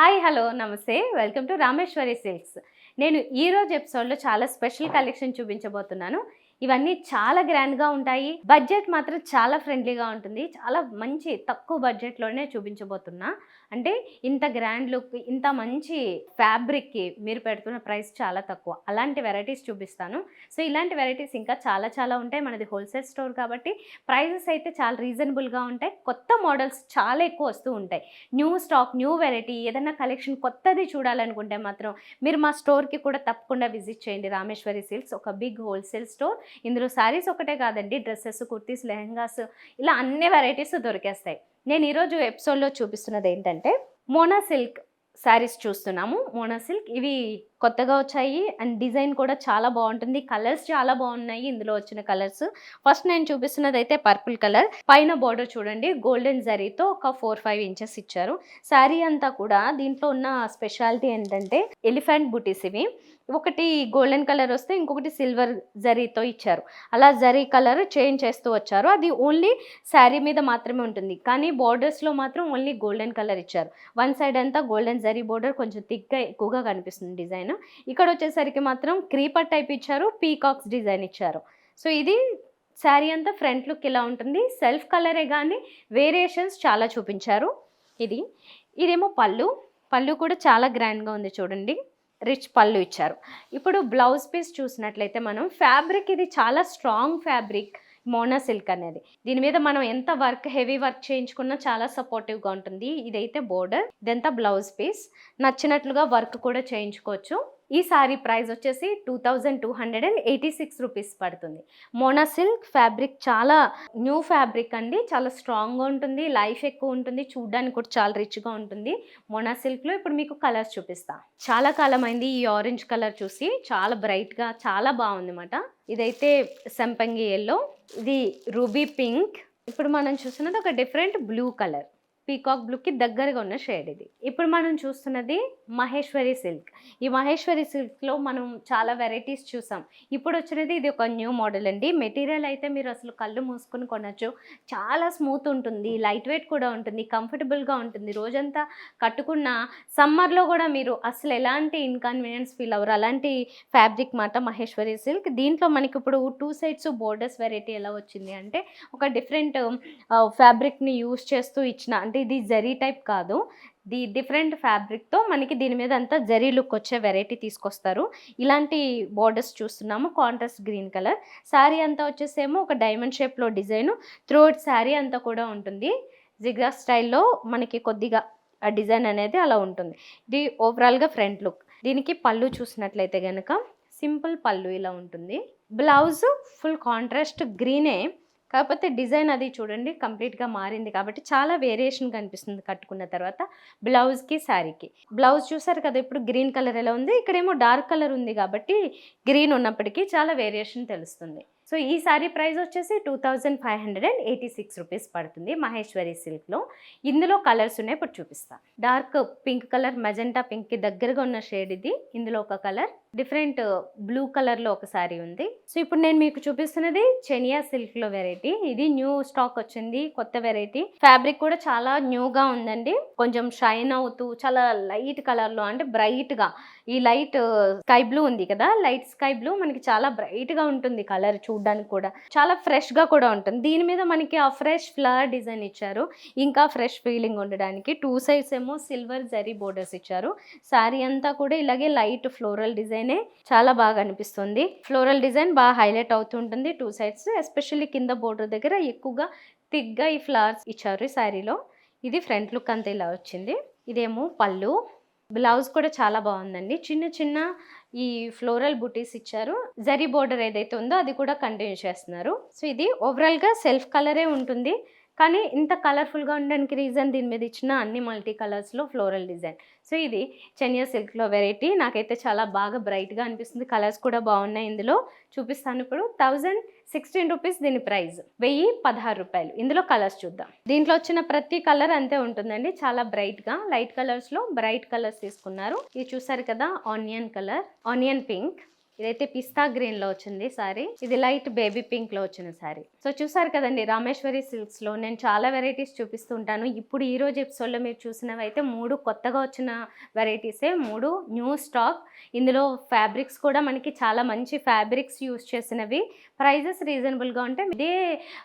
Hi hello నమస్తే. Welcome to Rameshwari Silks. నేను ఈరోజు ఎపిసోడ్లో చాలా స్పెషల్ కలెక్షన్ చూపించబోతున్నాను. ఇవన్నీ చాలా గ్రాండ్గా ఉంటాయి. బడ్జెట్ మాత్రం చాలా ఫ్రెండ్లీగా ఉంటుంది. చాలా మంచి తక్కువ బడ్జెట్లోనే చూపించబోతున్నా. అంటే ఇంత గ్రాండ్ లుక్ ఇంత మంచి ఫ్యాబ్రిక్కి మీరు పెడుతున్న ప్రైస్ చాలా తక్కువ. అలాంటి వెరైటీస్ చూపిస్తాను. సో ఇలాంటి వెరైటీస్ ఇంకా చాలా చాలా ఉంటాయి. మనది హోల్సేల్ స్టోర్ కాబట్టి ప్రైజెస్ అయితే చాలా రీజనబుల్గా ఉంటాయి. కొత్త మోడల్స్ చాలా ఎక్కువ వస్తూ ఉంటాయి. న్యూ స్టాక్ న్యూ వెరైటీ ఏదైనా కలెక్షన్ కొత్తది చూడాలనుకుంటే మాత్రం మీరు మా స్టోర్కి కూడా తప్పకుండా విజిట్ చేయండి. రామేశ్వరి సిల్క్స్ ఒక బిగ్ హోల్సేల్ స్టోర్. ఇందులో శారీస్ ఒకటే కాదండి డ్రెస్సెస్ కుర్తీస్ లెహంగాస్ ఇలా అన్ని వెరైటీస్ దొరికేస్తాయి. నేను ఈరోజు ఎపిసోడ్లో చూపిస్తున్నది ఏంటంటే మోనా సిల్క్ శారీస్ చూస్తున్నాము. మోనా సిల్క్ ఇవి కొత్తగా వచ్చాయి. అండ్ డిజైన్ కూడా చాలా బాగుంటుంది. కలర్స్ చాలా బాగున్నాయి ఇందులో వచ్చిన కలర్స్. ఫస్ట్ నేను చూపిస్తున్నది అయితే పర్పుల్ కలర్. పైన బార్డర్ చూడండి. గోల్డెన్ జరీతో ఒక ఫోర్ ఫైవ్ ఇంచెస్ ఇచ్చారు. శారీ అంతా కూడా దీంట్లో ఉన్న స్పెషాలిటీ ఏంటంటే ఎలిఫెంట్ బుటీస్ ఇవి. ఒకటి గోల్డెన్ కలర్ వస్తే ఇంకొకటి సిల్వర్ జరీతో ఇచ్చారు. అలా జరీ కలర్ చేంజ్ చేస్తూ వచ్చారు. అది ఓన్లీ శారీ మీద మాత్రమే ఉంటుంది. కానీ బార్డర్స్లో మాత్రం ఓన్లీ గోల్డెన్ కలర్ ఇచ్చారు. వన్ సైడ్ అంతా గోల్డెన్ జరీ బోర్డర్ కొంచెం థిక్గా ఎక్కువగా కనిపిస్తుంది డిజైన్. ఇక్కడ వచ్చేసరికి మాత్రం క్రీపర్ టైప్ ఇచ్చారు పీకాక్స్ డిజైన్ ఇచ్చారు. సో ఇది శారీ అంతా ఫ్రంట్ లుక్ ఇలా ఉంటుంది. సెల్ఫ్ కలరే కానీ వేరియేషన్స్ చాలా చూపించారు. ఇది ఇదేమో పళ్ళు. పళ్ళు కూడా చాలా గ్రాండ్గా ఉంది చూడండి. రిచ్ పళ్ళు ఇచ్చారు. ఇప్పుడు బ్లౌజ్ పీస్ చూసినట్లయితే మనం ఫ్యాబ్రిక్ ఇది చాలా స్ట్రాంగ్ ఫ్యాబ్రిక్ మోనా సిల్క్ అనేది. దీని మీద మనం ఎంత వర్క్ హెవీ వర్క్ చేయించుకున్నా చాలా సపోర్టివ్గా ఉంటుంది. ఇదైతే బోర్డర్ ఇదంతా బ్లౌజ్ పీస్. నచ్చినట్లుగా వర్క్ కూడా చేయించుకోవచ్చు. ఈ సారీ ప్రైస్ వచ్చేసి two thousand two hundred and eighty six rupees పడుతుంది. మోనా సిల్క్ ఫ్యాబ్రిక్ చాలా న్యూ ఫ్యాబ్రిక్ అండి. చాలా స్ట్రాంగ్గా ఉంటుంది. లైఫ్ ఎక్కువ ఉంటుంది. చూడడానికి కూడా చాలా రిచ్గా ఉంటుంది. మోనా సిల్క్లో ఇప్పుడు మీకు కలర్స్ చూపిస్తా. చాలా కాలం అయింది ఈ ఆరెంజ్ కలర్ చూసి. చాలా బ్రైట్గా చాలా బాగుంది అన్నమాట ఇదైతే సంపంగి ఎల్లో ఇది రూబీ పింక్. ఇప్పుడు మనం చూస్తున్నది ఒక డిఫరెంట్ బ్లూ కలర్ పీకాక్ బ్లూకి దగ్గరగా ఉన్న షేడ్ ఇది. ఇప్పుడు మనం చూస్తున్నది మహేశ్వరి సిల్క్. ఈ మహేశ్వరి సిల్క్లో మనం చాలా వెరైటీస్ చూసాం. ఇప్పుడు వచ్చినది ఇది ఒక న్యూ మోడల్ అండి. మెటీరియల్ అయితే మీరు అసలు కళ్ళు మూసుకొని కొనచ్చు. చాలా స్మూత్ ఉంటుంది. లైట్ వెయిట్ కూడా ఉంటుంది. కంఫర్టబుల్గా ఉంటుంది. రోజంతా కట్టుకున్న సమ్మర్లో కూడా మీరు అసలు ఎలాంటి ఇన్కన్వీనియన్స్ ఫీల్ అవ్వరు. అలాంటి ఫ్యాబ్రిక్ మాట మహేశ్వరి సిల్క్. దీంట్లో మనకి ఇప్పుడు టూ సైడ్స్ బోర్డర్స్ వెరైటీ ఎలా వచ్చింది అంటే ఒక డిఫరెంట్ ఫ్యాబ్రిక్ని యూస్ చేస్తూ ఇచ్చిన అంటే ఇది జరీ టైప్ కాదు. ది డిఫరెంట్ ఫ్యాబ్రిక్తో మనకి దీని మీద అంతా జరీ లుక్ వచ్చే వెరైటీ తీసుకొస్తారు. ఇలాంటి బోర్డర్స్ చూస్తున్నాము. Contrast green colour. శారీ అంతా వచ్చేసేమో ఒక డైమండ్ షేప్లో డిజైన్. త్రూఅవుట్ శారీ అంతా కూడా ఉంటుంది. జిగ్జాగ్ స్టైల్లో మనకి కొద్దిగా ఆ డిజైన్ అనేది అలా ఉంటుంది. ఇది ఓవరాల్గా ఫ్రంట్ లుక్. దీనికి పళ్ళు చూసినట్లయితే కనుక సింపుల్ పళ్ళు ఇలా ఉంటుంది. బ్లౌజ్ ఫుల్ కాంట్రాస్ట్ గ్రీనే కాకపోతే డిజైన్ అది చూడండి కంప్లీట్గా మారింది కాబట్టి చాలా వేరియేషన్ కనిపిస్తుంది కట్టుకున్న తర్వాత బ్లౌజ్కి శారీకి. బ్లౌజ్ చూసారు కదా ఇప్పుడు గ్రీన్ కలర్ ఎలా ఉంది? ఇక్కడేమో డార్క్ కలర్ ఉంది కాబట్టి గ్రీన్ ఉన్నప్పటికీ చాలా వేరియేషన్ తెలుస్తుంది. సో ఈ శారీ ప్రైస్ వచ్చేసి two thousand five hundred and eighty six rupees పడుతుంది మహేశ్వరి సిల్క్లో. ఇందులో కలర్స్ ఉన్నాయి ఇప్పుడు చూపిస్తాను డార్క్ పింక్ కలర్ మెజెంటా పింక్కి దగ్గరగా ఉన్న షేడ్ ఇది. ఇందులో ఒక కలర్. డిఫరెంట్ బ్లూ కలర్లో ఒక శారీ ఉంది. సో ఇప్పుడు నేను మీకు చూపిస్తున్నది చెనియా సిల్క్లో వెరైటీ. ఇది న్యూ స్టాక్ వచ్చింది కొత్త వెరైటీ. ఫ్యాబ్రిక్ కూడా చాలా న్యూగా ఉందండి. కొంచెం షైన్ అవుతూ చాలా లైట్ కలర్లో అంటే బ్రైట్గా. ఈ లైట్ స్కై బ్లూ ఉంది కదా లైట్ స్కై బ్లూ మనకి చాలా బ్రైట్గా ఉంటుంది కలర్ చూడడానికి కూడా. చాలా ఫ్రెష్గా కూడా ఉంటుంది. దీని మీద మనకి ఆ ఫ్రెష్ ఫ్లవర్ డిజైన్ ఇచ్చారు. ఇంకా ఫ్రెష్ ఫీలింగ్ ఉండడానికి. టూ సైడ్స్ ఏమో సిల్వర్ జరీ బోర్డర్స్ ఇచ్చారు. శారీ అంతా కూడా ఇలాగే లైట్ ఫ్లోరల్ డిజైన్ చాలా బాగా అనిపిస్తుంది. ఫ్లోరల్ డిజైన్ బాగా హైలైట్ అవుతుంటుంది టూ సైడ్స్ ఎస్పెషల్లీ కింద బోర్డర్ దగ్గర ఎక్కువగా థిక్గా ఈ ఫ్లవర్స్ ఇచ్చారు ఈ శారీలో. ఇది ఫ్రంట్ లుక్ అంతా ఇలా వచ్చింది. ఇదేమో పళ్ళు. బ్లౌజ్ కూడా చాలా బాగుందండి. చిన్న చిన్న ఈ ఫ్లోరల్ బుటీస్ ఇచ్చారు. జరీ బోర్డర్ ఏదైతే ఉందో అది కూడా కంటిన్యూ చేస్తున్నారు. సో ఇది ఓవరాల్గా సెల్ఫ్ కలరే ఉంటుంది. కానీ ఇంత కలర్ఫుల్గా ఉండడానికి రీజన్ దీని మీద ఇచ్చిన అన్ని మల్టీ కలర్స్లో ఫ్లోరల్ డిజైన్ సో ఇది చెనియా సిల్క్లో వెరైటీ నాకైతే చాలా బాగా బ్రైట్గా అనిపిస్తుంది. కలర్స్ కూడా బాగున్నాయి ఇందులో. చూపిస్తాను ఇప్పుడు. థౌజండ్ సిక్స్టీన్ రూపీస్ దీని ప్రైస్ వెయ్యి పదహారు రూపాయలు. ఇందులో కలర్స్ చూద్దాం. దీంట్లో వచ్చిన ప్రతి కలర్ అంతే ఉంటుందండి. చాలా బ్రైట్గా లైట్ కలర్స్లో బ్రైట్ కలర్స్ తీసుకున్నారు. ఇది చూసారు కదా? ఆనియన్ కలర్ ఆనియన్ పింక్ ఇదైతే పిస్తా గ్రీన్లో వచ్చింది సారీ. ఇది లైట్ బేబీ పింక్లో వచ్చిన సారీ. సో చూసారు కదండి రామేశ్వరి సిల్క్స్లో నేను చాలా వెరైటీస్ చూపిస్తూ ఉంటాను ఇప్పుడు ఈ రోజు ఎపిసోడ్లో మీరు చూసినవి అయితే మూడు కొత్తగా వచ్చిన వెరైటీసే మూడు న్యూ స్టాక్. ఇందులో ఫ్యాబ్రిక్స్ కూడా మనకి చాలా మంచి ఫ్యాబ్రిక్స్ యూస్ చేసినవి. ప్రైజెస్ రీజనబుల్గా ఉంటే ఇదే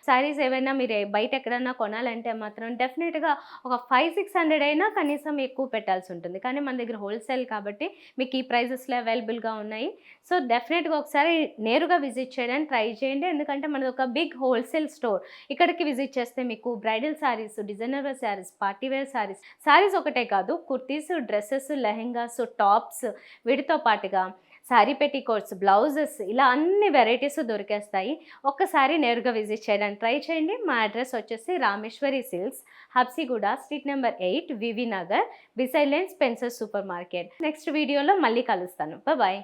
శారీస్ ఏవైనా మీరు బయట ఎక్కడన్నా కొనాలంటే మాత్రం డెఫినెట్గా ఒక ఫైవ్ సిక్స్ హండ్రెడ్ అయినా కనీసం ఎక్కువ పెట్టాల్సి ఉంటుంది. కానీ మన దగ్గర హోల్సేల్ కాబట్టి మీకు ఈ ప్రైజెస్లో అవైలబుల్గా ఉన్నాయి. సో డెఫినెట్గా ఒకసారి నేరుగా విజిట్ చేయడానికి ట్రై చేయండి. ఎందుకంటే మనది ఒక బిగ్ హోల్సేల్ స్టోర్ ఇక్కడికి విజిట్ చేస్తే మీకు bridal saris designer wear saris party wear saris saris ఒకటే కాదు కుర్తీస్ డ్రెస్సెస్ లెహెంగాస్ టాప్స్ వీటితో పాటుగా శారీ పెట్టికోట్స్ బ్లౌజెస్ ఇలా అన్ని వెరైటీస్ దొరికేస్తాయి. ఒక్కసారి నేరుగా విజిట్ చేయడానికి ట్రై చేయండి. మా అడ్రస్ వచ్చేసి Rameshwari Silks Habsiguda street number eight V V Nagar బిసైలెన్స్ పెన్సర్ supermarket next వీడియోలో మళ్ళీ కలుస్తాను. బాయ్